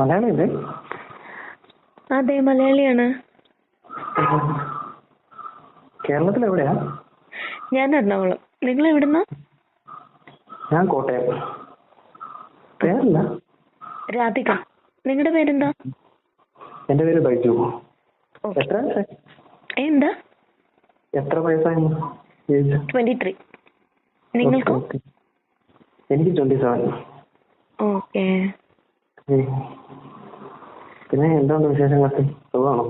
മലയാളിയല്ലേ? അതെ മലയാളിയാണ്. കേരളത്തിൽ എവിടെയാ? ഞാൻ എറണാകുളം. നിങ്ങൾ എവിടുന്നാ ഞാൻ കോട്ടയം. പേരല്ല. രാധിക. നിങ്ങളുടെ പേരെന്താ? എന്റെ പേര് ബൈജു. എത്ര എന്താ? എത്ര വയസ്സായി? Twenty three. നിങ്ങൾക്കോ. എനിക്ക് ട്വന്റി സെവൻ. ഓക്കെ. പിന്നെ എന്താണ് വിശേഷങ്ങളൊക്കെ? സുഖമാണോ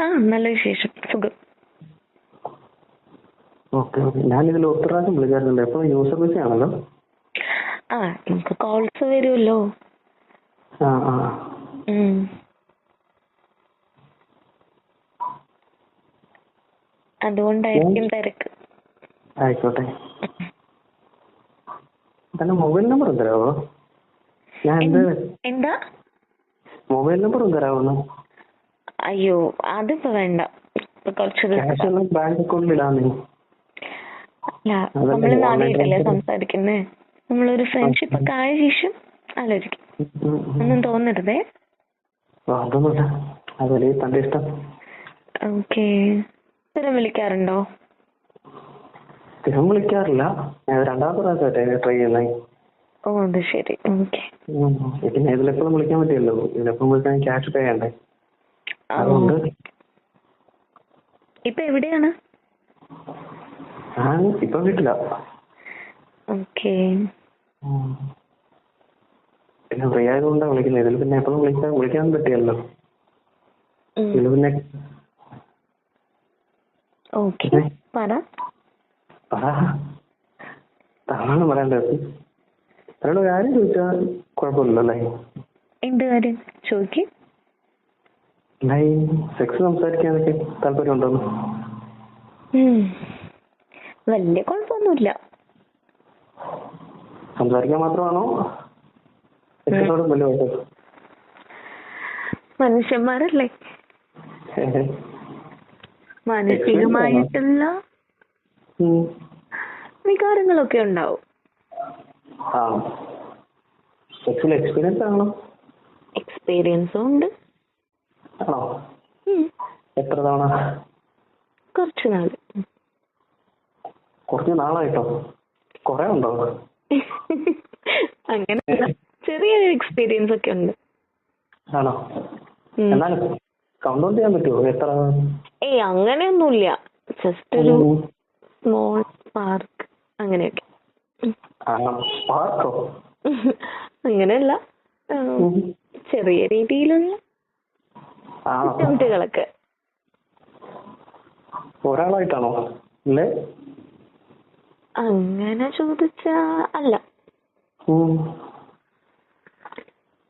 ആ നല്ല വിശേഷം. സുഖം. Okay okay. ഞാനിതിൽ ഒത്തിരി വിളിക്കാറുണ്ട്. എപ്പോൾ യൂസർ ബിസി ആണല്ലോ? ആ നമുക്ക് കോൾസ് വരുമല്ലോ. ആ ആ. അതുകൊണ്ടായിരിക്കും തിരക്ക്. ആയിക്കോട്ടെ. തന്റെ മൊബൈൽ നമ്പർ എന്തരാവോ? എന്ത്? മൊബൈൽ നമ്പർ തരാമോ അയ്യോ അതിപ്പോ വേണ്ട. കുറച്ച് ബാങ്ക് അക്കൗണ്ടിൽ ഇടാന്നേ അല്ല നമ്മൾ നാളെയിട്ടല്ലേ സംസാരിക്കുന്നേ? നമ്മളൊരു ഫ്രണ്ട്ഷിപ്പ് ഒക്കെ ആയ ശേഷം ആലോചിക്കും. ഒന്നും തോന്നരുതേ. ഓക്കെ. സ്ഥിരം വിളിക്കാറുണ്ടോ? സ്ഥിരം വിളിക്കാറില്ല. രണ്ടാമത്തെ പ്രാവശ്യമായിട്ടെ ട്രൈ ചെയ്യുന്നത് ഓ അത് ശരി. ഓക്കെ. പിന്നെ ഇതിലെപ്പോഴും വിളിക്കാൻ പറ്റില്ലല്ലോ. ഇതിലെപ്പോഴും വിളിക്കാൻ ക്യാഷ് പേ ചെയ്യണ്ടേ? അതുകൊണ്ട് ഇപ്പൊ എവിടെയാണ്? ഞാൻ ഇപ്പം വീട്ടില. ഓക്കെ. പിന്നെ ഫ്രീ ആയതുകൊണ്ടാ വിളിക്കുന്നത്. ഇതിൽ പിന്നെ എപ്പോഴും വിളിക്കാൻ വിളിക്കാൻ പറ്റിയല്ലോ ഇതിൽ പിന്നെ ഓക്കെ? പറ. പറ. താനാണ് പറയേണ്ടത്. അവരോട് കാര്യം ചോദിച്ചാൽ കുഴപ്പമില്ലല്ലേ എന്ത് കാര്യം? ചോദിക്ക്. എന്തായി സെക്സ് സംസാരിക്കാനൊക്കെ താല്പര്യമുണ്ടോന്ന്. വലിയ കുഴപ്പമൊന്നുമില്ല. സംസാരിക്കാൻ മാത്രമാണോ? സെക്സിനോടും വലിയ കുഴപ്പം മനുഷ്യന്മാരല്ലേ? മാനസികമായിട്ടുള്ള വികാരങ്ങളൊക്കെ ഉണ്ടാവും. ആ. സെക്സിൽ എക്സ്പീരിയൻസ് ആണോ? എക്സ്പീരിയൻസും ഉണ്ട്. ആണോ? എത്ര തവണ? കുറച്ച് നാൾ. കുറച്ച് നാളായിട്ടോ? കുറെ ഉണ്ടോ? അങ്ങനെ ചെറിയ എക്സ്പീരിയൻസ് ഒക്കെ ഉണ്ട്. ആണോ. എന്നാലും കൗണ്ട് ചെയ്യാൻ പറ്റുമോ എത്ര? ഏയ് അങ്ങനെയൊന്നുമില്ല. ജസ്റ്റ് ഒരു സ്മോൾ പാർക്ക് അങ്ങനെയൊക്കെ. അങ്ങനെയല്ല. ചെറിയ രീതിയിലുള്ള ബുദ്ധിമുട്ടുകളൊക്കെ ഒരാളായിട്ടാണോ? അല്ലേ? അങ്ങനെ ചോദിച്ച അല്ല. ഉം.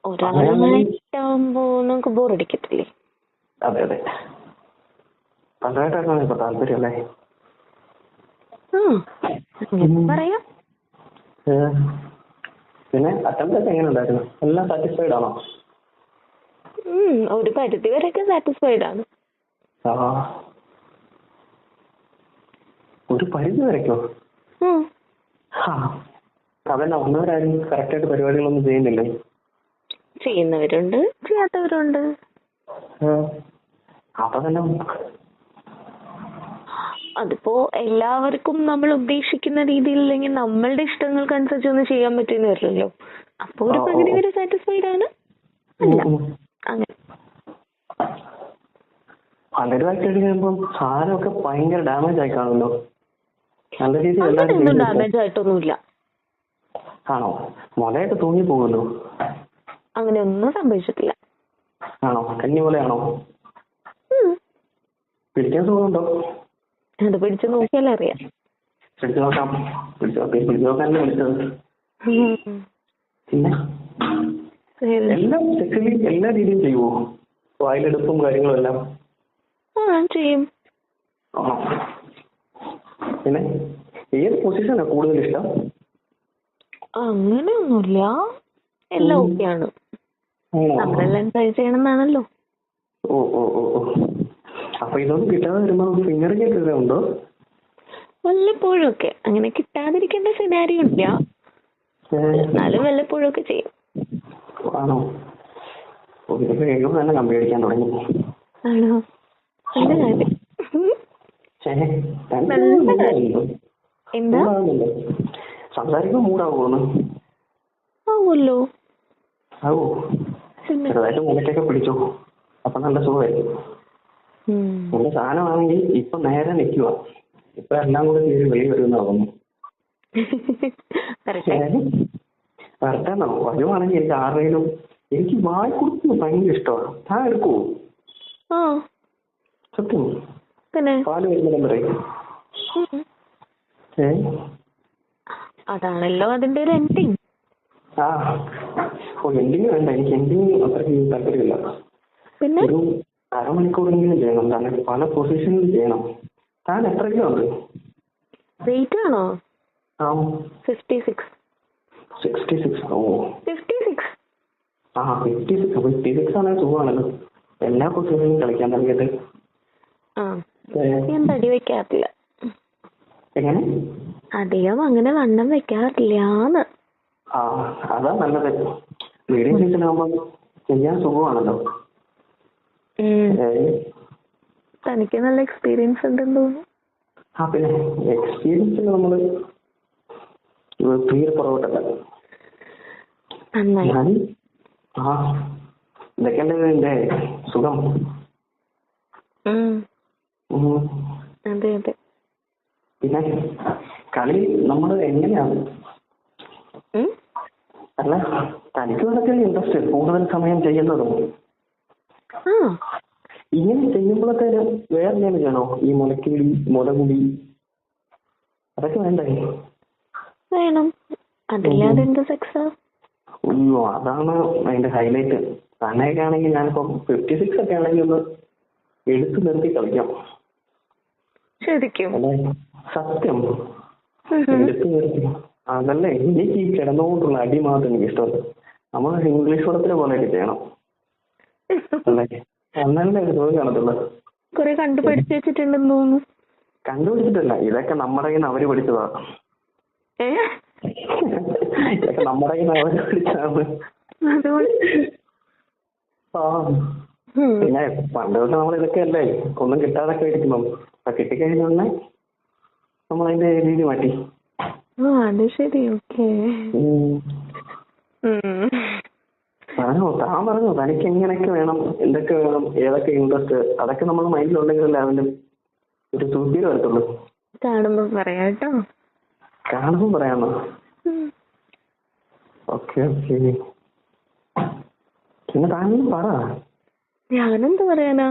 ഒരാളായിട്ടാവുമ്പോ നമുക്ക് ബോറടിക്കത്തില്ലേ? അതെ അതെ. പലതായിട്ടാണ് ഇപ്പൊ താല്പര്യം അല്ലേ? പറയാം. പിന്നെ അറ്റംപ്റ്റ് ഒക്കെ എങ്ങനെ ഉണ്ടായിരുന്നു എല്ലാം സാറ്റിസ്ഫൈഡ് ആണോ? ഒരു പരിധി വരെയൊക്കെ സാറ്റിസ്ഫൈഡ് ആണ്. ഒരു പരിധി വരയ്ക്കോ അതന്നെ ഒന്നവരാരും കറക്റ്റായിട്ട് പരിപാടികളൊന്നും ചെയ്യുന്നില്ലേ? ചെയ്യുന്നവരുണ്ട് ചെയ്യാത്തവരുണ്ട്. അപ്പൊ തന്നെ അതിപ്പോ എല്ലാവർക്കും നമ്മൾ ഉദ്ദേശിക്കുന്ന രീതിയിൽ അല്ലെങ്കിൽ നമ്മളുടെ ഇഷ്ടങ്ങൾക്കനുസരിച്ച് ഒന്നും ചെയ്യാൻ പറ്റുന്ന വരില്ലല്ലോ. അപ്പൊ ഒരു പകുതി പരിധി വരെ സാറ്റിസ്ഫൈഡ് ആണ്. അല്ല. അങ്ങനെ. പലരുമായിട്ട് കഴിയുമ്പോൾ സാധനമൊക്കെ ഭയങ്കര ഡാമേജ് ആയി കാണുമല്ലോ. നല്ല രീതിയിൽ അങ്ങനെയൊന്നും ഡാമേജ് ആയിട്ടൊന്നുമില്ല. ആണോ? മുലയൊക്കെ തൂങ്ങി പോകുമല്ലോ. അങ്ങനെ ഒന്നും സംഭവിച്ചിട്ടില്ല. ആണോ? കഞ്ഞി പോലെയാണോ. പിടിക്കാൻ സുഖമുണ്ടോ? അത് പിടിച്ച് നോക്കിയാലേ അറിയാം. പിടിച്ചു നോക്കാം. പിടിച്ചു നോക്കാം. പിടിച്ചു നോക്കാനല്ലേ വിളിച്ചത്. ഉം. പിന്നെ? ശരി. എല്ലാം സെക്സ്വലി എല്ലാ രീതിയും ചെയ്യുമോ വായിലെടുപ്പും കാര്യങ്ങളും എല്ലാം? ആ ചെയ്യും. ആണോ പിന്നെ? ഏത് പൊസിഷനാ കൂടുതൽ ഇഷ്ടം? അങ്ങനെയൊന്നുമില്ല. എല്ലാം ഓക്കെ? നമ്മളെല്ലാം ട്രൈ ചെയ്യണം എന്നാണല്ലോ ഓ ഓ ഓ ഓ. അപ്പൊ ഇതൊന്നും കിട്ടാതെ വരുമ്പോ ഫിംഗറിംഗ് ഒക്കെ ഉണ്ടോ? വല്ലപ്പോഴും ഒക്കെ അങ്ങനെ കിട്ടാതിരിക്കേണ്ട സിനാരിയോ ഇല്ല. എന്നാലും വല്ലപ്പോഴും ഒക്കെ ചെയ്യും. ആണോ? കേൾക്കുമ്പോൾ തന്നെ കമ്പി അടിക്കാൻ തുടങ്ങി. ആണോ? നല്ല കാര്യം? എന്താ? മൂടാവുന്നുണ്ടോ? സംസാരിക്കുമ്പോൾ മൂടാവുമെന്ന് ആവുമല്ലോ. ആവോ. ചെറുതായിട്ട് മൂലക്കൊക്കെ പിടിച്ചോ. അപ്പൊ നല്ല സുഖമായിരിക്കും. എന്റെ സാധനമാണെങ്കിൽ ഇപ്പൊ നേരെ നിൽക്കുക. ഇപ്പൊ എല്ലാം കൂടെ തീരെ വെളി വരുമെന്ന് തോന്നുന്നു. വരട്ടെ വരട്ടെന്നോ? വരുവാണെങ്കിൽ എനിക്ക് ആരുടെയും എനിക്ക് വായി കൊടുക്കുന്നത് ഭയങ്കര ഇഷ്ടമാണ്. താൻ എടുക്കുവോ സത്യം. പാൽ വരുന്നിടം പറയും. ഏ? അതാണല്ലോ അതിന്റെ ഒരു എൻഡിങ് ആ. ഓ എൻഡിങ് വേണ്ട. എനിക്ക് എൻഡിങ് അത്രയ്ക്ക് താല്പര്യമില്ല. പിന്നെ? ഒരു അരമണിക്കൂറെങ്കിലും ചെയ്യണം. താൻ പല പൊസിഷനിൽ ചെയ്യണം. താൻ എത്ര കിലോ ഉണ്ട്? വെയിറ്റ് ആണോ? ആ. ഫിഫ്റ്റി സിക്സ് സിക്സ്റ്റി സിക്സ് ഓ. ഫിഫ്റ്റി സിക്സ് ആ ഫിഫ്റ്റി സിക്സ് ഫിഫ്റ്റി സിക്സ് ആണെങ്കിൽ സുഖമാണല്ലോ. എല്ലാ പൊസിഷനിലും കളിക്കാൻ തുടങ്ങിയത്. ആ. ഏ, ഞാൻ തടി വെക്കാറില്ല? എങ്ങനെ? അധികം അങ്ങനെ വണ്ണം വെക്കാറില്ലാന്ന്. ആ അതാ നല്ലത്. മീഡിയം സൈസിലാകുമ്പോൾ ചെയ്യാൻ സുഖമാണല്ലോ. തനിക്ക് നല്ല എക്സ്പീരിയൻസ് ഉണ്ടെന്ന് തോന്നുന്നു. ആ പിന്നെ എക്സ്പീരിയൻസിൽ നമ്മൾ തീരെ പുറകോട്ടല്ല. ഞാൻ ആ ഇതൊക്കെയല്ലേ എന്റെ സുഖം. അതെ അതെ. പിന്നെ കളി നമ്മൾ എങ്ങനെയാണ്? അല്ല തനിക്ക് അതൊക്കെ ഇൻട്രസ്റ്റ് കൂടുതൽ സമയം ചെയ്യുന്നതും. ഇങ്ങനെ ചെയ്യുമ്പോഴത്തേന് വേറെ എന്തെങ്കിലും ചെയ്യണോ ഈ മുലക്കിളി മുലകുടി അതൊക്കെ വേണ്ടേ? വേണം. അതില്ലാതെ എന്ത് സെക്സാ അയ്യോ അതാണ് അതിന്റെ ഹൈലൈറ്റ് തന്നെയൊക്കെ ആണെങ്കിൽ ഞാനിപ്പം ഫിഫ്റ്റി സിക്സ് ഒക്കെ ആണെങ്കിൽ ഒന്ന് എടുത്തു നിർത്തി കളിക്കാം. ശരിക്കും? സത്യം. എടുത്തു നിർത്തി. അതല്ലേ? എനിക്ക് ഈ കിടന്നുകൊണ്ടുള്ള അടി മാത്രം എനിക്ക് ഇഷ്ടം. നമ്മൾ ഇംഗ്ലീഷ് പടത്തിലെ പോലെയൊക്കെ ചെയ്യണം അല്ലേ അന്നല്ലേ ഒരു ജോലി കാണത്തുള്ളൂ കുറെ കണ്ടു പഠിച്ചു വെച്ചിട്ടുണ്ടെന്ന് തോന്നുന്നു. കണ്ടുപിടിച്ചിട്ടല്ല. ഇതൊക്കെ നമ്മുടെ കയ്യിൽ നിന്ന് അവർ പഠിച്ചതാ. ഇതൊക്കെ നമ്മുടെ കയ്യിൽ നിന്ന് അവർ പഠിച്ചതാണ്. ആ. പിന്നെ പണ്ട് തൊട്ട് നമ്മൾ ഇതൊക്കെ അല്ലേ ഒന്നും കിട്ടാതൊക്കെ ഇരിക്കുന്നു അപ്പൊ കിട്ടിക്കഴിഞ്ഞ നമ്മൾ അതിന്റെ രീതി മാറ്റി. ആ അത് ശരി. ഓക്കെ. പറഞ്ഞോ? തനിക്ക് എങ്ങനെയൊക്കെ വേണം? എന്തൊക്കെ വേണം? ഏതൊക്കെ ഇൻട്രസ്റ്റ് അതൊക്കെ നമ്മൾ മൈൻഡിലുണ്ടെങ്കിലല്ലേ അതിന്റെ ഒരു സുഖീര് വരത്തുള്ളൂ. കാണുമ്പോ പറയാട്ടോ കാണുമ്പോ പറയാമോ. Okay okay. പിന്നെ താനും പറ. ഞാനെന്ത് പറയാനാ?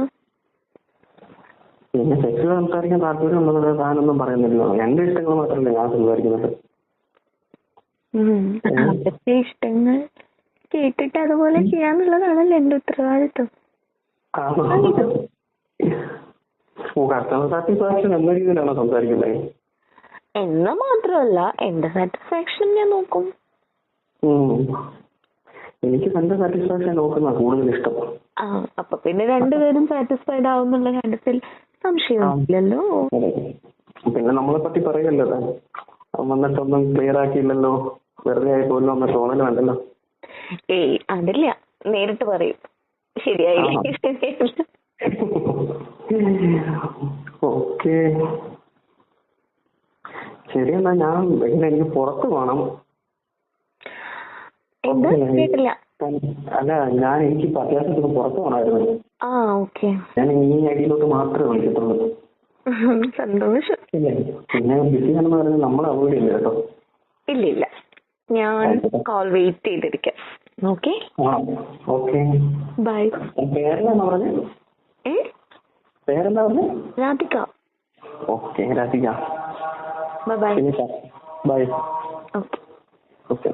പിന്നെ സെക്സ് സംസാരിക്കാൻ താല്പര്യം ഉണ്ടെന്നത് താനൊന്നും പറയുന്നില്ലല്ലോ. എന്റെ ഇഷ്ടങ്ങൾ മാത്രമല്ലേ ഞാൻ സംസാരിക്കുന്നത്. ഇഷ്ടങ്ങൾ കേട്ടിട്ട് അതുപോലെ ചെയ്യാന്നുള്ളതാണല്ലോ എന്റെ ഉത്തരവാദിത്വം. കസ്റ്റമർ സാറ്റിസ്ഫാക്ഷൻ എന്ന രീതിയിലാണോ സംസാരിക്കുന്നത് എന്ന് മാത്രമല്ല എന്റെ സാറ്റിസ്ഫാക്ഷൻ ഞാൻ നോക്കും. എനിക്ക് തന്റെ സാറ്റിസ്ഫാക്ഷൻ നോക്കുന്ന കൂടുതൽ ഇഷ്ടം. ആ അപ്പൊ പിന്നെ രണ്ടുപേരും സാറ്റിസ്ഫൈഡ് ആവുന്നുള്ള കാര്യത്തിൽ സംശയം ഇല്ലല്ലോ. പിന്നെ നമ്മളെ പറ്റി പറയല്ലോ വന്നിട്ടൊന്നും ക്ലിയർ ആക്കിയില്ലല്ലോ. വെറുതെ ആയി പോലും അമ്മ തോന്നൽ വേണ്ടല്ലോ ഏയ് അതില്ല. നേരിട്ട് പറയും. ശരിയായില്ല? ഓക്കെ. ശരി എന്നാ ഞാൻ ഇങ്ങനെ എനിക്ക് പുറത്ത് പോണം. എന്താ? കേട്ടില്ല. അല്ല ഞാൻ എനിക്ക് ഇപ്പൊ അത്യാവശ്യത്തിന് പുറത്ത് പോണായിരുന്നു. ഓക്കെ. ഞാൻ ഈ ഐഡിയിലോട്ട് മാത്രമേ വിളിക്കത്തുള്ളൂ. സന്തോഷം. പിന്നെ ബിസി ആണെന്ന് പറഞ്ഞാൽ നമ്മൾ അവോയ്ഡ് ചെയ്യില്ല കേട്ടോ. ഇല്ല ഇല്ല ഞാൻ call wait ചെയ്തിരിക്കാം. Okay bye Radhika. Okay Radhika. Bye bye bye okay okay